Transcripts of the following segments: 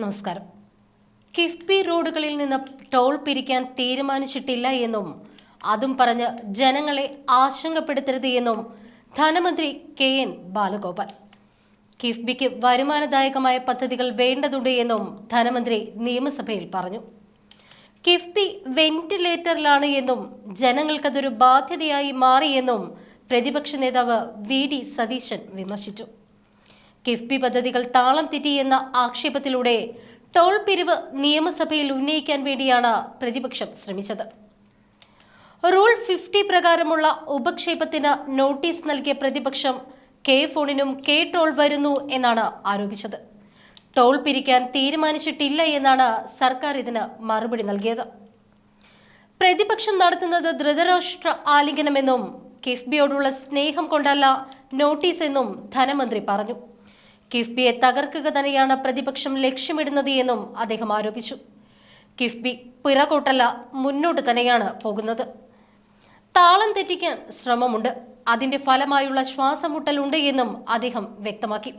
നമസ്കാരം. കിഫ്ബി റോഡുകളിൽ നിന്ന് ടോൾ പിരിക്കാൻ തീരുമാനിച്ചിട്ടില്ല എന്നും അതും പറഞ്ഞ് ജനങ്ങളെ ആശങ്കപ്പെടുത്തരുത് എന്നും ധനമന്ത്രി കെ എൻ ബാലഗോപാൽ. കിഫ്ബിക്ക് വരുമാനദായകമായ പദ്ധതികൾ വേണ്ടതുണ്ട് എന്നും ധനമന്ത്രി നിയമസഭയിൽ പറഞ്ഞു. കിഫ്ബി വെന്റിലേറ്ററിലാണ് എന്നും ജനങ്ങൾക്കതൊരു ബാധ്യതയായി മാറിയെന്നും പ്രതിപക്ഷ നേതാവ് വി ഡി സതീശൻ വിമർശിച്ചു. കിഫ്ബി പദ്ധതികൾ താളം തെറ്റിയെന്ന ആക്ഷേപത്തിലൂടെ ടോൾ പിരിവ് നിയമസഭയിൽ ഉന്നയിക്കാൻ വേണ്ടിയാണ് പ്രതിപക്ഷം ശ്രമിച്ചത്. റൂൾ ഫിഫ്റ്റി പ്രകാരമുള്ള ഉപക്ഷേപത്തിന് നോട്ടീസ് നൽകിയ പ്രതിപക്ഷം കെ ഫോണിനും കെ ടോൾ വരുന്നു എന്നാണ് ആരോപിച്ചത്. ടോൾ പിരിക്കാൻ തീരുമാനിച്ചിട്ടില്ല എന്നാണ് സർക്കാർ ഇതിന് മറുപടി നൽകിയത്. പ്രതിപക്ഷം നടത്തുന്നത് ധൃതരാഷ്ട്ര ആലിംഗനമെന്നും കിഫ്ബിയോടുള്ള സ്നേഹം കൊണ്ടല്ല നോട്ടീസ് എന്നും ധനമന്ത്രി പറഞ്ഞു. കിഫ്ബിയെ തകർക്കുക തന്നെയാണ് പ്രതിപക്ഷം ലക്ഷ്യമിടുന്നത് എന്നും അദ്ദേഹം ആരോപിച്ചു. കിഫ്ബി പിറകോട്ടല്ല മുന്നോട്ട് തന്നെയാണ് പോകുന്നത്. താളം തെറ്റിക്കാൻ ശ്രമമുണ്ട്. അതിന്റെ ഫലമായുള്ള ശ്വാസമുട്ടലുണ്ട് എന്നും അദ്ദേഹം വ്യക്തമാക്കി.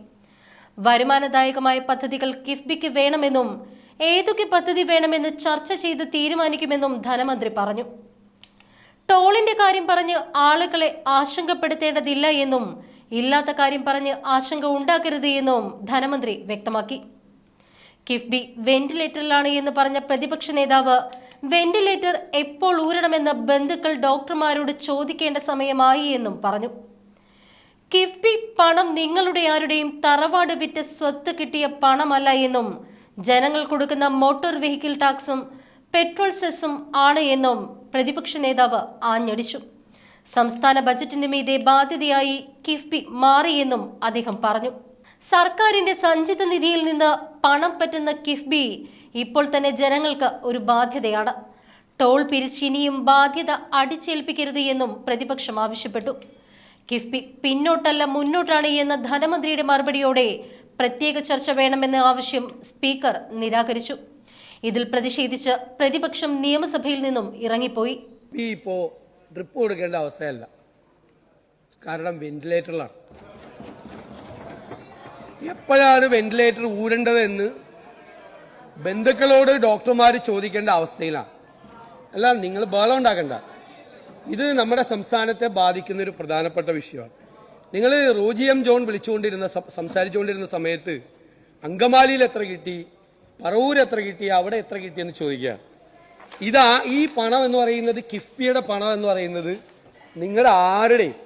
വരുമാനദായകമായ പദ്ധതികൾ കിഫ്ബിക്ക് വേണമെന്നും ഏതൊക്കെ പദ്ധതി വേണമെന്ന് ചർച്ച ചെയ്ത് തീരുമാനിക്കുമെന്നും ധനമന്ത്രി പറഞ്ഞു. ടോളിന്റെ കാര്യം പറഞ്ഞ് ആളുകളെ ആശങ്കപ്പെടുത്തേണ്ടതില്ല എന്നും ഇല്ലാത്ത കാര്യം പറഞ്ഞ് ആശങ്ക ഉണ്ടാക്കരുത് എന്നും ധനമന്ത്രി വ്യക്തമാക്കി. കിഫ്ബി വെന്റിലേറ്ററിലാണ് എന്ന് പറഞ്ഞ പ്രതിപക്ഷ നേതാവ് വെന്റിലേറ്റർ എപ്പോൾ ഊരണമെന്ന് ബന്ധുക്കൾ ഡോക്ടർമാരോട് ചോദിക്കേണ്ട സമയമായി എന്നും പറഞ്ഞു. കിഫ്ബി പണം നിങ്ങളുടെ ആരുടെയും തറവാട് വിറ്റ് സ്വത്ത് കിട്ടിയ പണമല്ല എന്നും ജനങ്ങൾ കൊടുക്കുന്ന മോട്ടോർ വെഹിക്കിൾ ടാക്സും പെട്രോൾ സെസ്സും ആണ് എന്നും പ്രതിപക്ഷ നേതാവ് ആഞ്ഞടിച്ചു. സംസ്ഥാന ബജറ്റിന് മീതെ ബാധ്യതയായി കിഫ്ബി മാറിയെന്നും അദ്ദേഹം പറഞ്ഞു. സർക്കാരിന്റെ സഞ്ചിത നിധിയിൽ നിന്ന് പണം പറ്റുന്ന കിഫ്ബി ഇപ്പോൾ തന്നെ ജനങ്ങൾക്ക് ഒരു ബാധ്യതയാണ്. ടോൾ പിരിച്ച് ഇനിയും ബാധ്യത അടിച്ചേൽപ്പിക്കരുത് എന്നും പ്രതിപക്ഷം ആവശ്യപ്പെട്ടു. കിഫ്ബി പിന്നോട്ടല്ല മുന്നോട്ടാണ് എന്ന ധനമന്ത്രിയുടെ മറുപടിയോടെ പ്രത്യേക ചർച്ച വേണമെന്ന ആവശ്യം സ്പീക്കർ നിരാകരിച്ചു. ഇതിൽ പ്രതിഷേധിച്ച് പ്രതിപക്ഷം നിയമസഭയിൽ നിന്നും ഇറങ്ങിപ്പോയി. ഡ്രിപ്പ് കൊടുക്കേണ്ട അവസ്ഥയല്ല. കാരണം വെന്റിലേറ്ററിലാണ്. എപ്പോഴാണ് വെന്റിലേറ്റർ ഊരേണ്ടതെന്ന് ബന്ധുക്കളോട് ഡോക്ടർമാർ ചോദിക്കേണ്ട അവസ്ഥയിലാണ്. അല്ല നിങ്ങൾ ബഹളം ഉണ്ടാക്കണ്ട. ഇത് നമ്മുടെ സംസ്ഥാനത്തെ ബാധിക്കുന്ന ഒരു പ്രധാനപ്പെട്ട വിഷയമാണ്. നിങ്ങൾ റോജി എം ജോൺ വിളിച്ചുകൊണ്ടിരുന്ന സംസാരിച്ചുകൊണ്ടിരുന്ന സമയത്ത് അങ്കമാലിയിൽ എത്ര കിട്ടി? പറവൂർ എത്ര കിട്ടി? അവിടെ എത്ര കിട്ടിയെന്ന് ചോദിക്കുക ഇതാ ഈ പണം എന്ന് പറയുന്നത് കിഫ്ബിയുടെ പണം എന്ന് പറയുന്നത് നിങ്ങളുടെ ആരുടെയും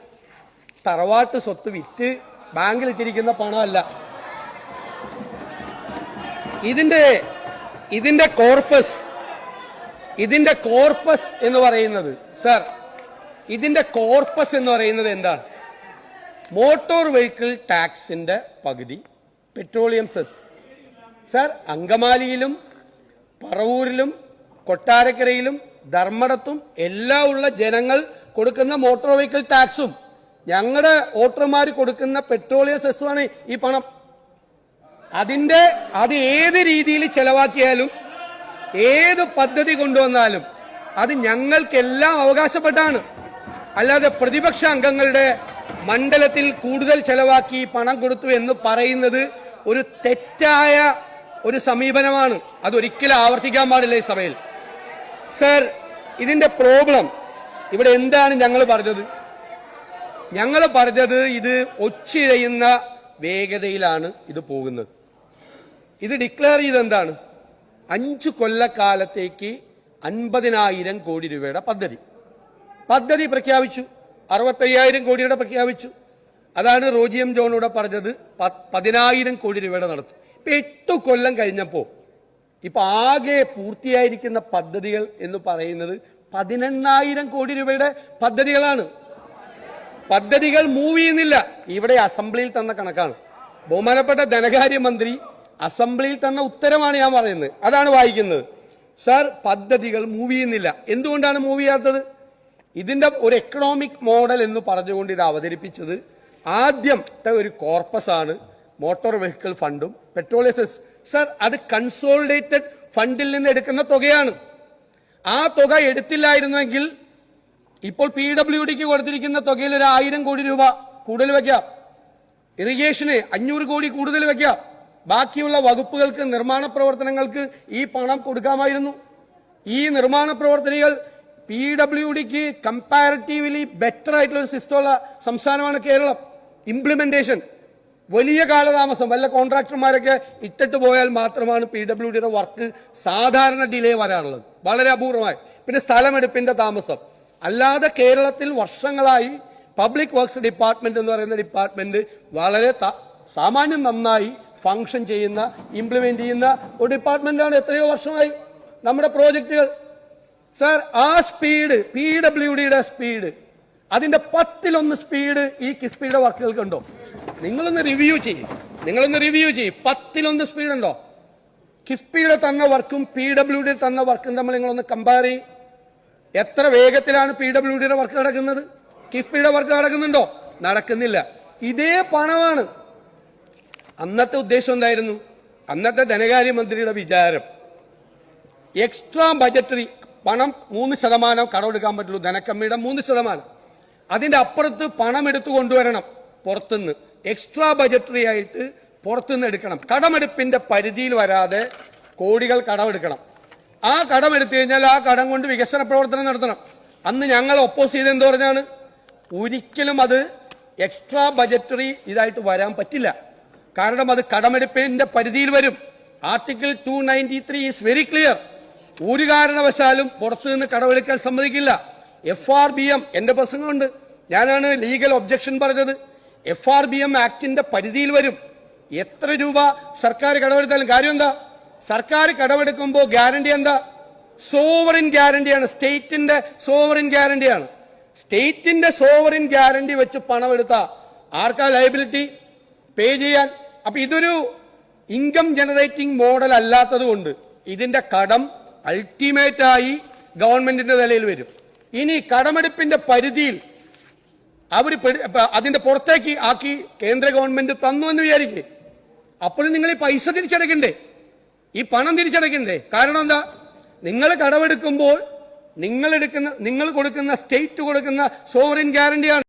തറവാട്ട് സ്വത്ത് വിറ്റ് ബാങ്കിൽ ഇട്ടിരിക്കുന്ന പണമല്ല. ഇതിന്റെ ഇതിന്റെ കോർപ്പസ് ഇതിന്റെ കോർപ്പസ് എന്ന് പറയുന്നത് സർ ഇതിന്റെ കോർപ്പസ് എന്ന് പറയുന്നത് എന്താണ്? മോട്ടോർ വെഹിക്കിൾ ടാക്സിന്റെ പകുതി പെട്രോളിയം സെസ്. സർ അങ്കമാലിയിലും പറവൂരിലും കൊട്ടാരക്കരയിലും ധർമ്മടത്തും എല്ലാം ഉള്ള ജനങ്ങൾ കൊടുക്കുന്ന മോട്ടോർ വെഹിക്കിൾ ടാക്സും ഞങ്ങളുടെ വോട്ടർമാർ കൊടുക്കുന്ന പെട്രോളിയം സെസ്സുമാണ് ഈ പണം. അതിന്റെ അത് ഏത് രീതിയിൽ ചെലവാക്കിയാലും ഏത് പദ്ധതി കൊണ്ടുവന്നാലും അത് ഞങ്ങൾക്കെല്ലാം അവകാശപ്പെട്ടാണ്. അല്ലാതെ പ്രതിപക്ഷ അംഗങ്ങളുടെ മണ്ഡലത്തിൽ കൂടുതൽ ചെലവാക്കി പണം കൊടുത്തു എന്ന് പറയുന്നത് ഒരു തെറ്റായ ഒരു സമീപനമാണ്. അതൊരിക്കലും ആവർത്തിക്കാൻ പാടില്ല ഈ സഭയിൽ. സർ ഇതിന്റെ പ്രോബ്ലം. ഇവിടെ എന്താണ് ഞങ്ങൾ പറഞ്ഞത്? ഞങ്ങൾ പറഞ്ഞത് ഇത് ഒച്ചിഴയുന്ന വേഗതയിലാണ് ഇത് പോകുന്നത്. ഇത് ഡിക്ലെയർ ചെയ്ത് എന്താണ്? അഞ്ചു കൊല്ലക്കാലത്തേക്ക് അൻപതിനായിരം കോടി രൂപയുടെ പദ്ധതി. പദ്ധതി പ്രഖ്യാപിച്ചു. അറുപത്തയ്യായിരം കോടിയുടെ പ്രഖ്യാപിച്ചു. അതാണ് റോജിയം ജോണൂടെ പറഞ്ഞത്. പതിനായിരം കോടി രൂപയുടെ നടത്തും. ഇപ്പൊ എട്ട് കൊല്ലം കഴിഞ്ഞപ്പോ ഇപ്പൊ ആകെ പൂർത്തിയായിരിക്കുന്ന പദ്ധതികൾ എന്ന് പറയുന്നത് പതിനെണ്ണായിരം കോടി രൂപയുടെ പദ്ധതികളാണ്. പദ്ധതികൾ മൂവ് ചെയ്യുന്നില്ല. ഇവിടെ അസംബ്ലിയിൽ തന്ന കണക്കാണ്. ബഹുമാനപ്പെട്ട ധനകാര്യമന്ത്രി അസംബ്ലിയിൽ തന്ന ഉത്തരമാണ് ഞാൻ പറയുന്നത്. അതാണ് വായിക്കുന്നത്. സർ പദ്ധതികൾ മൂവ് ചെയ്യുന്നില്ല. എന്തുകൊണ്ടാണ് മൂവ് ചെയ്യാത്തത്? ഇതിന്റെ ഒരു എക്കണോമിക് മോഡൽ എന്ന് പറഞ്ഞുകൊണ്ട് ഇത് അവതരിപ്പിച്ചത് ആദ്യത്തെ ഒരു കോർപ്പസ് ആണ് മോട്ടോർ വെഹിക്കിൾ ഫണ്ടും പെട്രോളിയസ് സർ അത് കൺസോളിഡേറ്റഡ് ഫണ്ടിൽ നിന്ന് എടുക്കുന്ന തുകയാണ്. ആ തുക എടുത്തില്ലായിരുന്നെങ്കിൽ ഇപ്പോൾ പി ഡബ്ല്യു ഡിക്ക് കൊടുത്തിരിക്കുന്ന തുകയിൽ ഒരു ആയിരം കോടി രൂപ കൂടുതൽ വയ്ക്കാം ഇറിഗേഷന് അഞ്ഞൂറ് കോടി കൂടുതൽ വയ്ക്കാം ബാക്കിയുള്ള വകുപ്പുകൾക്ക് നിർമ്മാണ പ്രവർത്തനങ്ങൾക്ക് ഈ പണം കൊടുക്കാമായിരുന്നു. ഈ നിർമ്മാണ പ്രവർത്തനങ്ങൾ പി ഡബ്ല്യു ഡിക്ക് കമ്പാരിറ്റീവ്ലി ബെറ്റർ ആയിട്ടുള്ള ഒരു സിസ്റ്റമുള്ള സംസ്ഥാനമാണ് കേരളം. ഇംപ്ലിമെന്റേഷൻ വലിയ കാലതാമസം വല്ല കോൺട്രാക്ടർമാരൊക്കെ ഇട്ടിട്ട് പോയാൽ മാത്രമാണ് പി ഡബ്ല്യു ഡിയുടെ വർക്ക് സാധാരണ ഡിലേ വരാറുള്ളത്. വളരെ അപൂർവമായി. പിന്നെ സ്ഥലമെടുപ്പിന്റെ താമസം. അല്ലാതെ കേരളത്തിൽ വർഷങ്ങളായി പബ്ലിക് വർക്ക്സ് ഡിപ്പാർട്ട്മെന്റ് എന്ന് പറയുന്ന ഡിപ്പാർട്ട്മെന്റ് വളരെ സാമാന്യം നന്നായി ഫങ്ഷൻ ചെയ്യുന്ന ഇംപ്ലിമെന്റ് ചെയ്യുന്ന ഒരു ഡിപ്പാർട്ട്മെന്റാണ് എത്രയോ വർഷമായി നമ്മുടെ പ്രോജക്റ്റുകൾ. സാർ ആ സ്പീഡ് പി ഡബ്ല്യു ഡിയുടെ സ്പീഡ് അതിന്റെ പത്തിലൊന്ന് സ്പീഡ് ഈ കിഫ്ബിയുടെ വർക്കുകൾക്ക് ഉണ്ടോ നിങ്ങളൊന്ന് റിവ്യൂ ചെയ്യും. നിങ്ങളൊന്ന് റിവ്യൂ ചെയ്യും. പത്തിലൊന്ന് സ്പീഡ് ഉണ്ടോ? കിഫ്ബിയുടെ തന്ന വർക്കും പി ഡബ്ല്യു ഡി തന്ന വർക്കും തമ്മിൽ നിങ്ങളൊന്ന് കമ്പയർ ചെയ്യും. എത്ര വേഗത്തിലാണ് പി ഡബ്ല്യു ഡിയുടെ വർക്ക് നടക്കുന്നത്? കിഫ്ബിയുടെ വർക്ക് നടക്കുന്നുണ്ടോ? നടക്കുന്നില്ല. ഇതേ പണമാണ്. അന്നത്തെ ഉദ്ദേശം എന്തായിരുന്നു? അന്നത്തെ ധനകാര്യമന്ത്രിയുടെ വിചാരം. എക്സ്ട്രാ ബജറ്ററി പണം മൂന്ന് ശതമാനം കടമെടുക്കാൻ പറ്റുള്ളൂ. ധനക്കമ്മിയുടെ മൂന്ന് ശതമാനം. അതിന്റെ അപ്പുറത്ത് പണം എടുത്തു കൊണ്ടുവരണം പുറത്തുനിന്ന്. എക്സ്ട്രാ ബജറ്ററി ആയിട്ട് പുറത്തുനിന്ന് എടുക്കണം. കടമെടുപ്പിന്റെ പരിധിയിൽ വരാതെ കോടികൾ കടമെടുക്കണം. ആ കടമെടുത്തു കഴിഞ്ഞാൽ ആ കടം കൊണ്ട് വികസന പ്രവർത്തനം നടത്തണം. അന്ന് ഞങ്ങൾ ഒപ്പോസ് ചെയ്ത് എന്ത് പറഞ്ഞാണ്? ഒരിക്കലും അത് എക്സ്ട്രാ ബജറ്ററി ഇതായിട്ട് വരാൻ പറ്റില്ല. കാരണം അത് കടമെടുപ്പിന്റെ പരിധിയിൽ വരും. Article two ninety three is very clear ഒരു കാരണവശാലും പുറത്തു നിന്ന് കടമെടുക്കാൻ സമ്മതിക്കില്ല. എഫ് ആർ ബി എം എന്റെ പ്രസംഗമുണ്ട്. ഞാനാണ് ലീഗൽ ഒബ്ജക്ഷൻ പറഞ്ഞത്. എഫ് ആർ ബി എം ആക്ടിന്റെ പരിധിയിൽ വരും. എത്ര രൂപ സർക്കാർ കടമെടുത്താലും കാര്യം എന്താ? സർക്കാർ കടമെടുക്കുമ്പോൾ ഗ്യാരണ്ടി എന്താ? സോവറിൻ ഗ്യാരണ്ടിയാണ്. സ്റ്റേറ്റിന്റെ സോവറിൻ ഗ്യാരണ്ടിയാണ്. സ്റ്റേറ്റിന്റെ സോവറിൻ ഗ്യാരണ്ടി വെച്ച് പണം എടുത്ത ആർക്കാ ലയബിലിറ്റി? പേ ചെയ്യാൻ. അപ്പൊ ഇതൊരു ഇൻകം ജനറേറ്റിംഗ് മോഡൽ അല്ലാത്തത് കൊണ്ട് ഇതിന്റെ കടം അൾട്ടിമേറ്റായി ഗവൺമെന്റിന്റെ നിലയിൽ വരും. ഇനി കടമെടുപ്പിന്റെ പരിധിയിൽ അവർ അതിന്റെ പുറത്തേക്ക് ആക്കി കേന്ദ്ര ഗവൺമെന്റ് തന്നു എന്ന് വിചാരിക്കേ. അപ്പോഴും നിങ്ങൾ ഈ പൈസ തിരിച്ചടയ്ക്കണ്ടേ? ഈ പണം തിരിച്ചടയ്ക്കണ്ടേ? കാരണം എന്താ? നിങ്ങൾ കടമെടുക്കുമ്പോൾ നിങ്ങൾ എടുക്കുന്ന നിങ്ങൾ കൊടുക്കുന്ന സ്റ്റേറ്റ് കൊടുക്കുന്ന സോവറിൻ ഗ്യാരണ്ടിയാണ്.